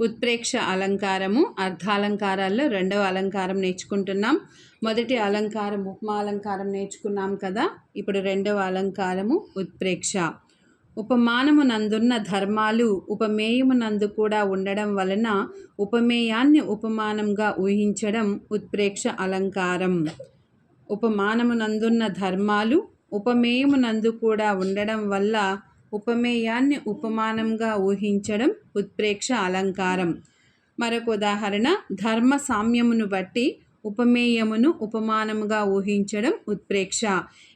ఉత్ప్రేక్ష అలంకారము అర్ధాలంకారాల్లో రెండవ అలంకారం నేర్చుకుంటున్నాం. మొదటి అలంకారం ఉపమా అలంకారం నేర్చుకున్నాం కదా ఇప్పుడు రెండవ అలంకారము ఉత్ప్రేక్ష. ఉపమానము నందున్న ధర్మాలు ఉపమేయము నందు కూడా ఉండడం వలన ఉపమేయాన్ని ఉపమానంగా ఊహించడం ఉత్ప్రేక్ష అలంకారం. ఉపమానము నందున్న ధర్మాలు ఉపమేయము నందు కూడా ఉండడం వల్ల ఉపమేయాన్ని ఉపమానంగా ఊహించడం ఉత్ప్రేక్ష అలంకారం. మరొక ఉదాహరణ ధర్మ సామ్యమును బట్టి ఉపమేయమును ఉపమానముగా ఊహించడం ఉత్ప్రేక్ష.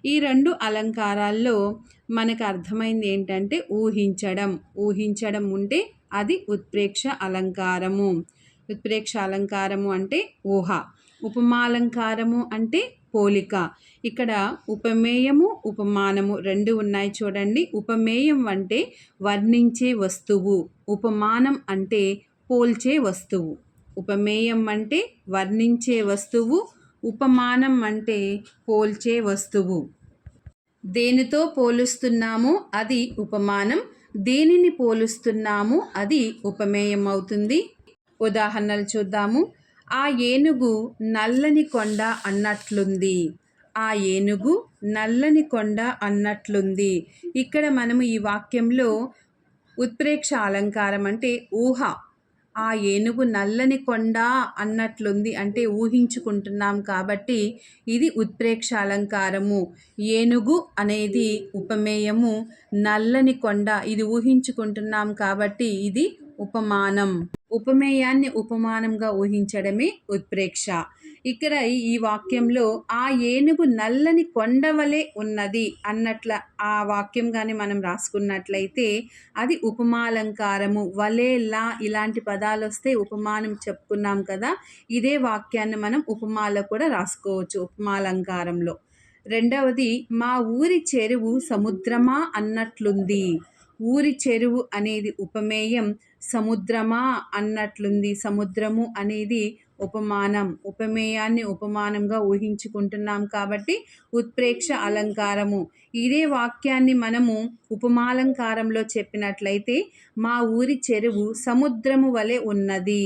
ఈ రెండు అలంకారాల్లో మనకు అర్థమైంది ఏంటంటే ఊహించడం. ఊహించడం ఉంటే అది ఉత్ప్రేక్ష అలంకారము. ఉత్ప్రేక్ష అలంకారము అంటే ఊహ. ఉపమాలంకారము అంటే పోలిక. ఇక్కడ ఉపమేయము ఉపమానము రెండు ఉన్నాయి చూడండి. ఉపమేయం అంటే వర్ణించే వస్తువు. ఉపమానం అంటే పోల్చే వస్తువు. ఉపమేయం అంటే వర్ణించే వస్తువు. ఉపమానం అంటే పోల్చే వస్తువు. దేనితో పోలుస్తున్నామో? అది ఉపమానం. దేనిని పోలుస్తున్నాము? అది ఉపమేయం అవుతుంది. ఉదాహరణలు చూద్దాము. ఆ ఏనుగు నల్లని కొండ అన్నట్లుంది. ఆ ఏనుగు నల్లని కొండ అన్నట్లుంది. ఇక్కడ మనము ఈ వాక్యంలో ఉత్ప్రేక్ష అలంకారం అంటే ఊహ. ఆ ఏనుగు నల్లని కొండ అన్నట్లుంది అంటే ఊహించుకుంటున్నాం కాబట్టి ఇది ఉత్ప్రేక్ష అలంకారము. ఏనుగు అనేది ఉపమేయము నల్లని కొండ ఇది ఊహించుకుంటున్నాం కాబట్టి ఇది ఉపమానం. ఉపమేయాన్ని ఉపమానంగా ఊహించడమే ఉత్ప్రేక్ష. ఇక్కడ ఈ వాక్యంలో ఆ ఏనుగు నల్లని కొండవలే ఉన్నది అన్నట్ల ఆ వాక్యం కానీ మనం రాసుకున్నట్లయితే అది ఉపమాలంకారము. వలే లా ఇలాంటి పదాలు వస్తే ఉపమానం చెప్పుకున్నాం కదా ఇదే వాక్యాన్ని మనం ఉపమాలో కూడా రాసుకోవచ్చు ఉపమాలంకారంలో. రెండవది మా ఊరి చెరువు సముద్రమా అన్నట్లుంది. ఊరి చెరువు అనేది ఉపమేయం సముద్రమా అన్నట్లుంది. సముద్రము అనేది ఉపమానం. ఉపమేయాన్ని ఉపమానంగా ఊహించుకుంటున్నాం కాబట్టి ఉత్ప్రేక్ష అలంకారము. ఇదే వాక్యాన్ని మనము ఉపమాలంకారంలో చెప్పినట్లయితే మా ఊరి చెరువు సముద్రము వలె ఉన్నది.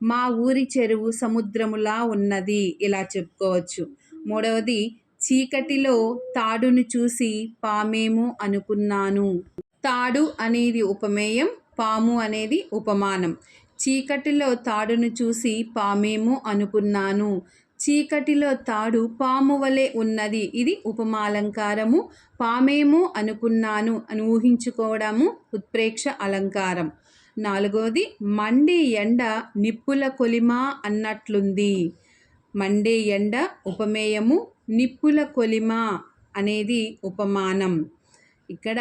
మా ఊరి చెరువు సముద్రములా ఉన్నది. ఇలా చెప్పుకోవచ్చు. మూడవది చీకటిలో తాడును చూసి పామేము అనుకున్నాను. తాడు అనేది ఉపమేయం పాము అనేది ఉపమానం. చీకటిలో తాడును చూసి పామేమో అనుకున్నాను. చీకటిలో తాడు పాము వలె ఉన్నది. ఇది ఉపమాలంకారము. పామేమో అనుకున్నాను అని ఊహించుకోవడము ఉత్ప్రేక్ష అలంకారం. నాలుగోది మండే ఎండ నిప్పుల కొలిమా అన్నట్లుంది. మండే ఎండ ఉపమేయము నిప్పుల కొలిమ అనేది ఉపమానం. ఇక్కడ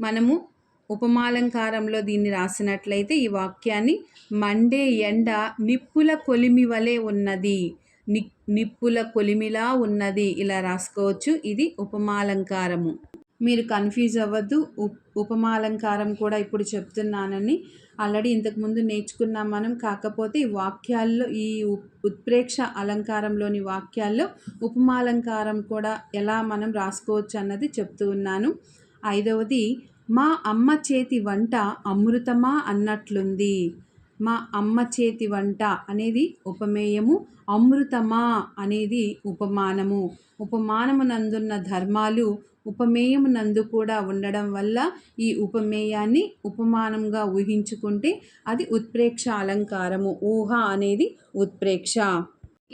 మనము ఉపమాలంకారంలో దీన్ని రాసినట్లయితే ఈ వాక్యాన్ని మండే ఎండ నిప్పుల కొలిమి వలె ఉన్నది. ని నిప్పుల కొలిమిలా ఉన్నది. ఇలా రాసుకోవచ్చు. ఇది ఉపమాలంకారము. మీరు కన్ఫ్యూజ్ అవ్వద్దు. ఉపమాలంకారం కూడా ఇప్పుడు చెప్తున్నానని. ఆల్రెడీ ఇంతకుముందు నేర్చుకున్నాం మనం. కాకపోతే ఈ వాక్యాల్లో ఈ ఉత్ప్రేక్ష అలంకారంలోని వాక్యాల్లో ఉపమాలంకారం కూడా ఎలా మనం రాసుకోవచ్చు అన్నది చెప్తూ ఉన్నాను. ఐదవది మా అమ్మ చేతి వంట అమృతమా అన్నట్లుంది. మా అమ్మ చేతి వంట అనేది ఉపమేయము అమృతమా అనేది ఉపమానము. ఉపమానమునందున్న ధర్మాలు ఉపమేయము నందు కూడా ఉండడం వల్ల ఈ ఉపమేయాన్ని ఉపమానంగా ఊహించుకుంటే అది ఉత్ప్రేక్ష అలంకారము ఊహ అనేది ఉత్ప్రేక్ష.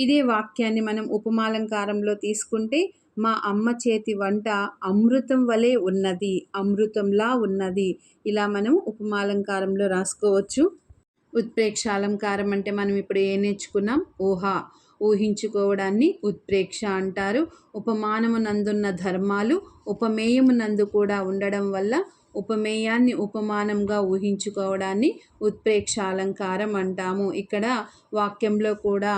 ఇదే వాక్యాన్ని మనం ఉపమాలంకారంలో తీసుకుంటే మా అమ్మ చేతి వంట అమృతం వలె ఉన్నది అమృతంలా ఉన్నది. ఇలా మనం ఉపమాలంకారంలో రాసుకోవచ్చు. ఉత్ప్రేక్ష అలంకారం అంటే మనం ఇప్పుడు ఏం నేర్చుకున్నాం? ఊహ. ఊహించుకోవడాన్ని ఉత్ప్రేక్ష అంటారు. ఉపమానమునందున్న ధర్మాలు ఉపమేయమునందు కూడా ఉండడం వల్ల ఉపమేయాన్ని ఉపమానంగా ఊహించుకోవడాన్ని ఉత్ప్రేక్ష అలంకారం అంటాము. ఇక్కడ వాక్యంలో కూడా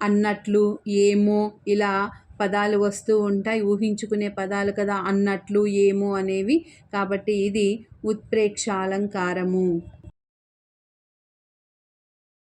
అన్నట్లు ఏమో ఇలా పదాలు వస్తూ ఉంటాయి ఊహించుకునే పదాలు కదా అన్నట్లు ఏమో అనేవి. కాబట్టి ఇది ఉత్ప్రేక్ష అలంకారము